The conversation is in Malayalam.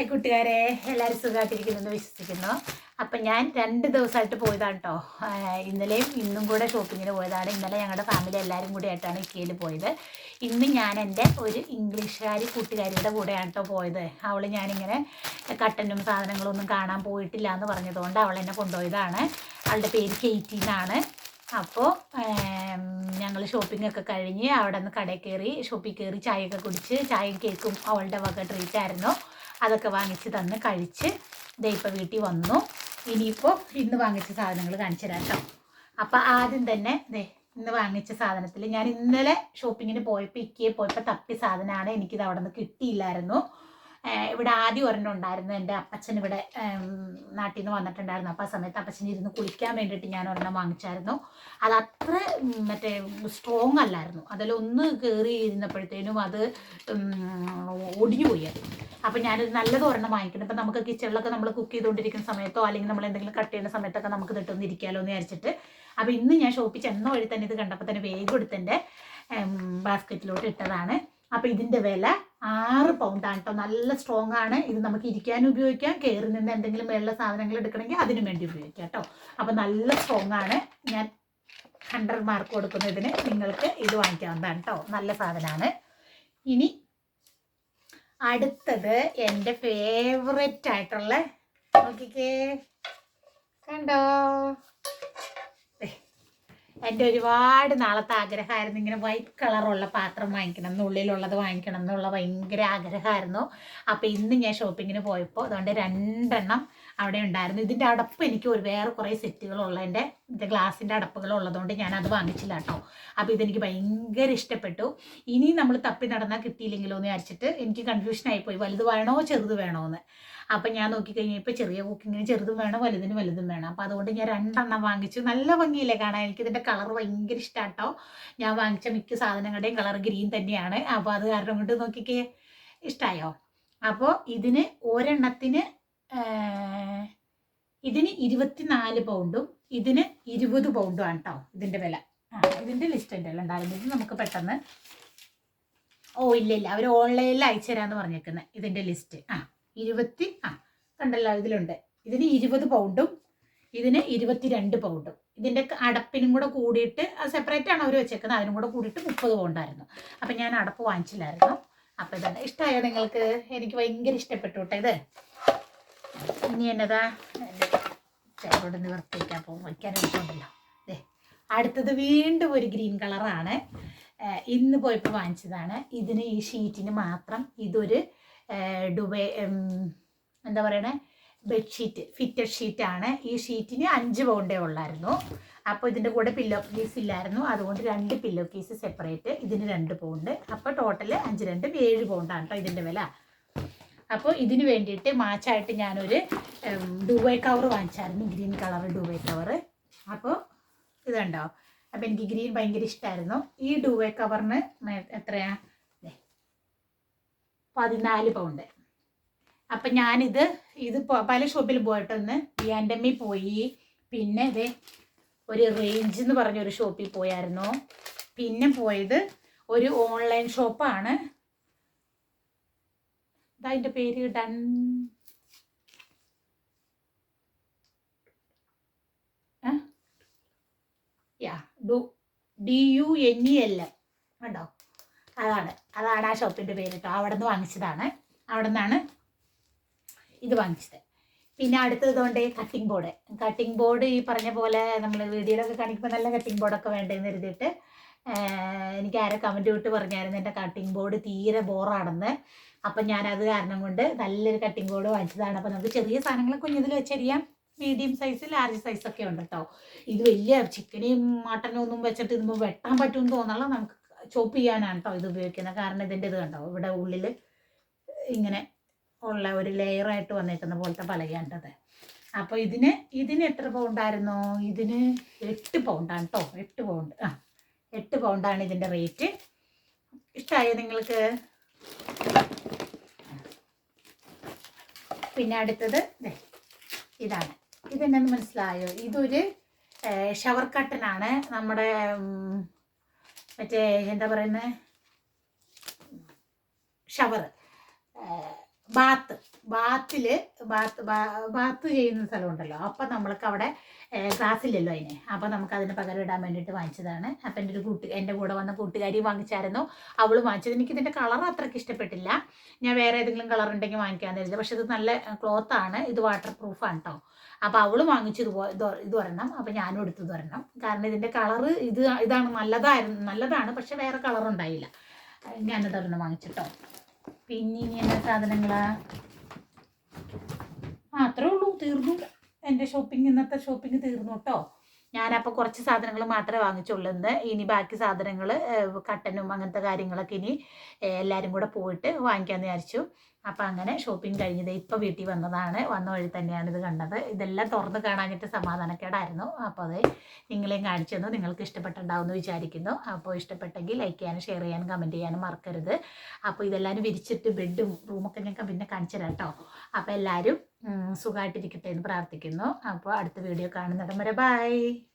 ഹായ് കൂട്ടുകാരെ. എല്ലാവരും സുഖമായിട്ടിരിക്കുന്നെന്ന് വിശ്വസിക്കുന്നു. അപ്പം ഞാൻ രണ്ട് ദിവസമായിട്ട് പോയതാണ് കേട്ടോ ഇന്നലെയും ഇന്നും കൂടെ ഷോപ്പിങ്ങിന് പോയതാണ്. ഇന്നലെ ഞങ്ങളുടെ ഫാമിലി എല്ലാവരും കൂടി ആയിട്ടാണ് ഇക്കയിൽ പോയത്. ഇന്ന് ഞാൻ എന്റെ ഒരു ഇംഗ്ലീഷുകാരി കൂട്ടുകാരിയുടെ കൂടെയാണ് കേട്ടോ പോയത്. അവൾ ഞാനിങ്ങനെ കട്ടനും സാധനങ്ങളൊന്നും കാണാൻ പോയിട്ടില്ല എന്ന് പറഞ്ഞതുകൊണ്ട് അവൾ എന്നെ കൊണ്ടുപോയതാണ്. അവളുടെ പേര് കെയ്റ്റി എന്നാണ്. അപ്പോൾ ഞങ്ങൾ ഷോപ്പിംഗ് ഒക്കെ കഴിഞ്ഞ് അവിടെ നിന്ന് കടയിൽ കയറി ഷോപ്പിൽ കയറി ചായയൊക്കെ കുടിച്ച് ചായയും കേക്കും അവളുടെ വക ട്രീറ്റ് ആയിരുന്നു. അതൊക്കെ വാങ്ങിച്ച് തന്ന് കഴിച്ച് ദേ ഇപ്പോൾ വീട്ടിൽ വന്നു. ഇനിയിപ്പോൾ ഇന്ന് വാങ്ങിച്ച സാധനങ്ങൾ കാണിച്ചു തരാം കേട്ടോ അപ്പോൾ ആദ്യം തന്നെ ദേ ഇന്ന് വാങ്ങിച്ച സാധനത്തിൽ ഞാൻ ഇന്നലെ ഷോപ്പിങ്ങിന് പോയപ്പോൾ ഇക്കയെ പോയപ്പോൾ തപ്പി സാധനമാണ് എനിക്കിത് അവിടെ നിന്ന് കിട്ടിയില്ലായിരുന്നു. ഇവിടെ ആദ്യം ഒരെണ്ണം ഉണ്ടായിരുന്നു. എന്റെ അപ്പച്ചൻ ഇവിടെ നാട്ടിൽ നിന്ന് വന്നിട്ടുണ്ടായിരുന്നു. അപ്പോൾ ആ സമയത്ത് അപ്പച്ചൻ ഇരുന്ന് കുളിക്കാൻ വേണ്ടിയിട്ട് ഞാൻ ഒരെണ്ണം വാങ്ങിച്ചായിരുന്നു. അത് അത്ര മറ്റേ സ്ട്രോങ് അല്ലായിരുന്നു. അതിലൊന്ന് കയറി ഇരുന്നപ്പോഴത്തേനും അത് ഉം, ഒടിഞ്ഞു പോയി അത്. അപ്പം ഞാനൊരു നല്ലത് ഒരെണ്ണം വാങ്ങിക്കണം. ഇപ്പം നമുക്ക് കിച്ചണിലൊക്കെ നമ്മൾ കുക്ക് ചെയ്തുകൊണ്ടിരിക്കുന്ന സമയത്തോ അല്ലെങ്കിൽ നമ്മൾ എന്തെങ്കിലും കട്ട് ചെയ്യുന്ന സമയത്തൊക്കെ നമുക്ക് ഇതിട്ടൊന്ന് ഇരിക്കാമല്ലോ എന്ന് വിചാരിച്ചിട്ട്. അപ്പം ഇന്ന് ഞാൻ ഷോപ്പിൽ ചെന്ന വഴി തന്നെ ഇത് കണ്ടപ്പോൾ തന്നെ വേഗം എടുത്തെന്റെ ബാസ്ക്കറ്റിലോട്ട് ഇട്ടതാണ്. അപ്പം ഇതിന്റെ വില ആറ് പൗണ്ടാണ് കേട്ടോ നല്ല സ്ട്രോങ് ആണ്. ഇത് നമുക്ക് ഇരിക്കാൻ ഉപയോഗിക്കാം. കയറി നിന്ന് എന്തെങ്കിലും വെള്ള സാധനങ്ങൾ എടുക്കണമെങ്കിൽ അതിനു വേണ്ടി ഉപയോഗിക്കാം കേട്ടോ അപ്പോൾ നല്ല സ്ട്രോങ് ആണ്. ഞാൻ ഹൺഡ്രഡ് മാർക്ക് കൊടുക്കുന്നതിന് നിങ്ങൾക്ക് ഇത് വാങ്ങിക്കാവുന്നതാണ് കേട്ടോ നല്ല സാധനമാണ് ഇനി അടുത്തത് എന്റെ ഫേവറേറ്റ് ആയിട്ടുള്ള നോക്കിക്കേ. കണ്ടോ? എന്റെ ഒരുപാട് നാളത്തെ ആഗ്രഹമായിരുന്നു ഇങ്ങനെ വൈറ്റ് കളറുള്ള പാത്രം വാങ്ങിക്കണം എന്നുള്ളിലുള്ളത് വാങ്ങിക്കണം എന്നുള്ള ഭയങ്കര ആഗ്രഹമായിരുന്നു. അപ്പോൾ ഇന്ന് ഞാൻ ഷോപ്പിങ്ങിന് പോയപ്പോൾ അതുകൊണ്ട് രണ്ടെണ്ണം അവിടെ ഉണ്ടായിരുന്നു. ഇതിന്റെ അടപ്പ് എനിക്ക് ഒരു വേറെ കുറേ സെറ്റുകളുള്ളതിന്റെ ഇത് ഗ്ലാസിന്റെ അടപ്പുകൾ ഉള്ളതുകൊണ്ട് ഞാൻ അത് വാങ്ങിച്ചില്ല കേട്ടോ. അപ്പോൾ ഇതെനിക്ക് ഭയങ്കര ഇഷ്ടപ്പെട്ടു. ഇനി നമ്മൾ തപ്പി നടന്നാൽ കിട്ടിയില്ലെങ്കിലോ എന്ന് വിചാരിച്ചിട്ട് എനിക്ക് കൺഫ്യൂഷൻ ആയിപ്പോയി. വലുത് വേണോ ചെറുത് വേണോ എന്ന്. അപ്പം ഞാൻ നോക്കി കഴിഞ്ഞപ്പോൾ ചെറിയ കുക്കിങ്ങിന് ചെറുതും വേണം വലുതിന് വലുതും വേണം. അപ്പോൾ അതുകൊണ്ട് ഞാൻ രണ്ടെണ്ണം വാങ്ങിച്ചു. നല്ല ഭംഗിയില്ലേ കാണാൻ? എനിക്ക് ഇതിന്റെ കളർ ഭയങ്കര ഇഷ്ടമാട്ടോ ഞാൻ വാങ്ങിച്ച മിക്ക സാധനങ്ങളുടെയും കളർ ഗ്രീൻ തന്നെയാണ്. അപ്പോൾ അത് കാരണം കൊണ്ട് നോക്കിക്കേ ഇഷ്ടമായോ അപ്പോൾ ഇതിന് ഒരെണ്ണത്തിന് ഇതിന് ഇരുപത്തിനാല് പൗണ്ടും ഇതിന് ഇരുപത് പൗണ്ടും ആണ് കേട്ടോ ഇതിന്റെ വില. ആ ഇതിന്റെ ലിസ്റ്റ് എന്റെ ഉണ്ടായിരുന്നു ഇത് നമുക്ക് പെട്ടെന്ന് ഓ ഇല്ല ഇല്ല. അവർ ഓൺലൈനിൽ അയച്ചു തരാമെന്ന് പറഞ്ഞേക്കുന്നത് ഇതിന്റെ ലിസ്റ്റ് ആ. ഇരുപത്തി ആ കണ്ടല്ലോ ഇതിലുണ്ട്. ഇതിന് ഇരുപത് പൗണ്ടും ഇതിന് ഇരുപത്തിരണ്ട് പൗണ്ടും ഇതിന്റെ അടപ്പിനും കൂടെ കൂടിയിട്ട് സെപ്പറേറ്റ് ആണ് അവർ വെച്ചേക്കുന്നത്. അതിനും കൂടെ കൂടിയിട്ട് മുപ്പത് പൗണ്ടായിരുന്നു അപ്പം ഞാൻ അടപ്പ് വാങ്ങിച്ചില്ലായിരുന്നു. അപ്പം ഇതാണ്. ഇഷ്ടമായോ നിങ്ങൾക്ക്? എനിക്ക് ഭയങ്കര ഇഷ്ടപ്പെട്ടു കേട്ടോ ഇത്. ഇനി എന്നതാ? ചേരോട് നിവർത്തിക്കാൻ പോകും വയ്ക്കാൻ എളുപ്പമുണ്ടല്ലോ അതെ അടുത്തത് വീണ്ടും ഒരു ഗ്രീൻ കളറാണ്. ഇന്ന് പോയപ്പോൾ വാങ്ങിച്ചതാണ്. ഇതിന് ഈ ഷീറ്റിന് മാത്രം ഇതൊരു ഡുബൈ എന്താ പറയണേ? ബെഡ്ഷീറ്റ് ഫിറ്റഡ് ഷീറ്റാണ്. ഈ ഷീറ്റിന് അഞ്ച് പൗണ്ടേ ഉള്ളായിരുന്നു. അപ്പോൾ ഇതിന്റെ കൂടെ പില്ലോ കേസ് ഇല്ലായിരുന്നു. അതുകൊണ്ട് രണ്ട് പില്ലോ കേസ് സെപ്പറേറ്റ് ഇതിന് രണ്ട് പൗണ്ട് അപ്പോൾ ടോട്ടൽ അഞ്ച് രണ്ട് ഏഴ് പൗണ്ടാണ് കേട്ടോ ഇതിന്റെ വില. അപ്പോൾ ഇതിന് വേണ്ടിയിട്ട് മാച്ചായിട്ട് ഞാനൊരു ഡുബൈ കവർ വാങ്ങിച്ചായിരുന്നു. ഗ്രീൻ കളർ ഡുബൈ കവർ അപ്പോൾ ഇതുണ്ടോ അപ്പോൾ എനിക്ക് ഗ്രീൻ ഭയങ്കര ഇഷ്ടമായിരുന്നു ഈ ഡുബൈ കവറിന് എത്രയാണ് പതിനാല് പൗണ്ട്. അപ്പം ഞാനിത് ഇത് പല ഷോപ്പിൽ പോയിട്ടൊന്ന് ബിയാൻഡമ്മി പോയി. പിന്നെ ഇത് ഒരു റേഞ്ച് എന്ന് പറഞ്ഞൊരു ഷോപ്പിൽ പോയായിരുന്നു. പിന്നെ പോയത് ഒരു ഓൺലൈൻ ഷോപ്പാണ്. അതിന്റെ പേര് ഡൺ. Do D U N E L കണ്ടോ? അതാണ്. അതാണ് ആ ഷോപ്പിന്റെ പേര് കേട്ടോ അവിടെ നിന്ന് വാങ്ങിച്ചതാണ്. അവിടെ നിന്നാണ് ഇത് വാങ്ങിച്ചത്. പിന്നെ അടുത്തത് കൊണ്ട് കട്ടിംഗ് ബോർഡ് കട്ടിംഗ് ബോർഡ് ഈ പറഞ്ഞ പോലെ നമ്മൾ വീഡിയോയിലൊക്കെ കാണിക്കുമ്പോൾ നല്ല കട്ടിംഗ് ബോർഡൊക്കെ വേണ്ടതെന്ന് കരുതിയിട്ട് എനിക്ക് ആരെ കമന്റ് വിട്ട് പറഞ്ഞായിരുന്നു എന്റെ കട്ടിംഗ് ബോർഡ് തീരെ ബോറാണെന്ന്. അപ്പം അത് കാരണം കൊണ്ട് നല്ലൊരു കട്ടിംഗ് ബോർഡ് വാങ്ങിച്ചതാണ്. അപ്പോൾ നമുക്ക് ചെറിയ സാധനങ്ങൾ കുഞ്ഞതിൽ വെച്ചരിയാം. മീഡിയം സൈസ് ലാർജ് സൈസ് ഒക്കെ ഉണ്ട് കേട്ടോ ഇത് വലിയ ചിക്കനെയും മട്ടനും ഒന്നും വെച്ചിട്ട് ഇതുമ്പോൾ വെട്ടാൻ പറ്റുമെന്ന് തോന്നണം നമുക്ക്. ചോപ്പ് ചെയ്യാനാണ് കേട്ടോ ഇത് ഉപയോഗിക്കുന്നത്. കാരണം ഇതിന്റെ ഇത് കണ്ടോ? ഇവിടെ ഉള്ളിൽ ഇങ്ങനെ ഉള്ള ഒരു ലെയറായിട്ട് വന്നേക്കുന്ന പോലത്തെ പലകയാണ്ടത് അപ്പോൾ ഇതിന് ഇതിന് എത്ര പൗണ്ടായിരുന്നു ഇതിന് എട്ട് പൗണ്ടാണ് കേട്ടോ എട്ട് പൗണ്ട് ആ എട്ട് പൗണ്ടാണ് ഇതിന്റെ റേറ്റ് ഇഷ്ടമായോ നിങ്ങൾക്ക്? പിന്നെ അടുത്തത് ഇതാണ്. ഇതെന്നു മനസ്സിലായോ? ഇതൊരു ഷവർ കട്ടനാണ് നമ്മുടെ മറ്റേ എന്താ പറയുന്നത് ഷവർ ബാത്ത്. ബാത്തിൽ ബാത്ത് ബാത്ത് ചെയ്യുന്ന സ്ഥലമുണ്ടല്ലോ. അപ്പം നമ്മൾക്ക് അവിടെ ഗ്ലാസ്സില്ലല്ലോ അതിന്. അപ്പം നമുക്ക് അതിന് പകരം ഇടാൻ വേണ്ടിയിട്ട് വാങ്ങിച്ചതാണ്. അപ്പം എന്റെ ഒരു കൂട്ടി എന്റെ കൂടെ വന്ന കൂട്ടുകാരി വാങ്ങിച്ചായിരുന്നു. അവൾ വാങ്ങിച്ചത്. എനിക്ക് കളർ അത്രയ്ക്ക് ഇഷ്ടപ്പെട്ടില്ല. ഞാൻ വേറെ ഏതെങ്കിലും കളർ ഉണ്ടെങ്കിൽ വാങ്ങിക്കാൻ തരില്ല പക്ഷെ ഇത് നല്ല ക്ലോത്ത് ആണ്. ഇത് വാട്ടർ പ്രൂഫാണ് കേട്ടോ അപ്പോൾ അവൾ വാങ്ങിച്ചു. ഇത് വരണം ഒരെണ്ണം. ഞാനും എടുത്തു തരണം കാരണം ഇതിന്റെ കളർ ഇത് ഇതാണ് നല്ലതായിരുന്നു നല്ലതാണ്. പക്ഷെ വേറെ കളർ ഉണ്ടായില്ല ഞാനത് ഒരെണ്ണം വാങ്ങിച്ചിട്ടോ പിന്നെ ഇനി എന്നാ സാധനങ്ങളാ? ആ അത്രേ ഉള്ളൂ. തീർന്നു. എന്റെ ഷോപ്പിംഗ് ഇന്നത്തെ ഷോപ്പിംഗ് തീർന്നു കേട്ടോ ഞാനപ്പോൾ കുറച്ച് സാധനങ്ങൾ മാത്രമേ വാങ്ങിച്ചുള്ളൂ ഇന്ന്. ഇനി ബാക്കി സാധനങ്ങൾ കട്ടനും അങ്ങനത്തെ കാര്യങ്ങളൊക്കെ ഇനി എല്ലാവരും കൂടെ പോയിട്ട് വാങ്ങിക്കാമെന്ന് വിചാരിച്ചു. അപ്പം അങ്ങനെ ഷോപ്പിംഗ് കഴിഞ്ഞത് ഇപ്പോൾ വീട്ടിൽ വന്നതാണ്. വന്ന വഴി തന്നെയാണ് ഇത് കണ്ടത്. ഇതെല്ലാം തുറന്ന് കാണാനിട്ട് സമാധാനക്കേടായിരുന്നു. അപ്പോൾ അത് നിങ്ങളെയും കാണിച്ചു തന്നു. നിങ്ങൾക്ക് ഇഷ്ടപ്പെട്ടുണ്ടാവുമെന്ന് വിചാരിക്കുന്നു. അപ്പോൾ ഇഷ്ടപ്പെട്ടെങ്കിൽ ലൈക്ക് ചെയ്യാനും ഷെയർ ചെയ്യാനും കമന്റ് ചെയ്യാനും മറക്കരുത്. അപ്പോൾ ഇതെല്ലാവരും വിരിച്ചിട്ട് ബെഡും റൂമൊക്കെ ഞങ്ങൾക്ക് പിന്നെ കാണിച്ചു തരാം കേട്ടോ അപ്പോൾ എല്ലാവരും സുഖമായിട്ടിരിക്കട്ടെ എന്ന് പ്രാർത്ഥിക്കുന്നു. അപ്പോൾ അടുത്ത വീഡിയോ കാണുന്നിടം വരെ. ബൈ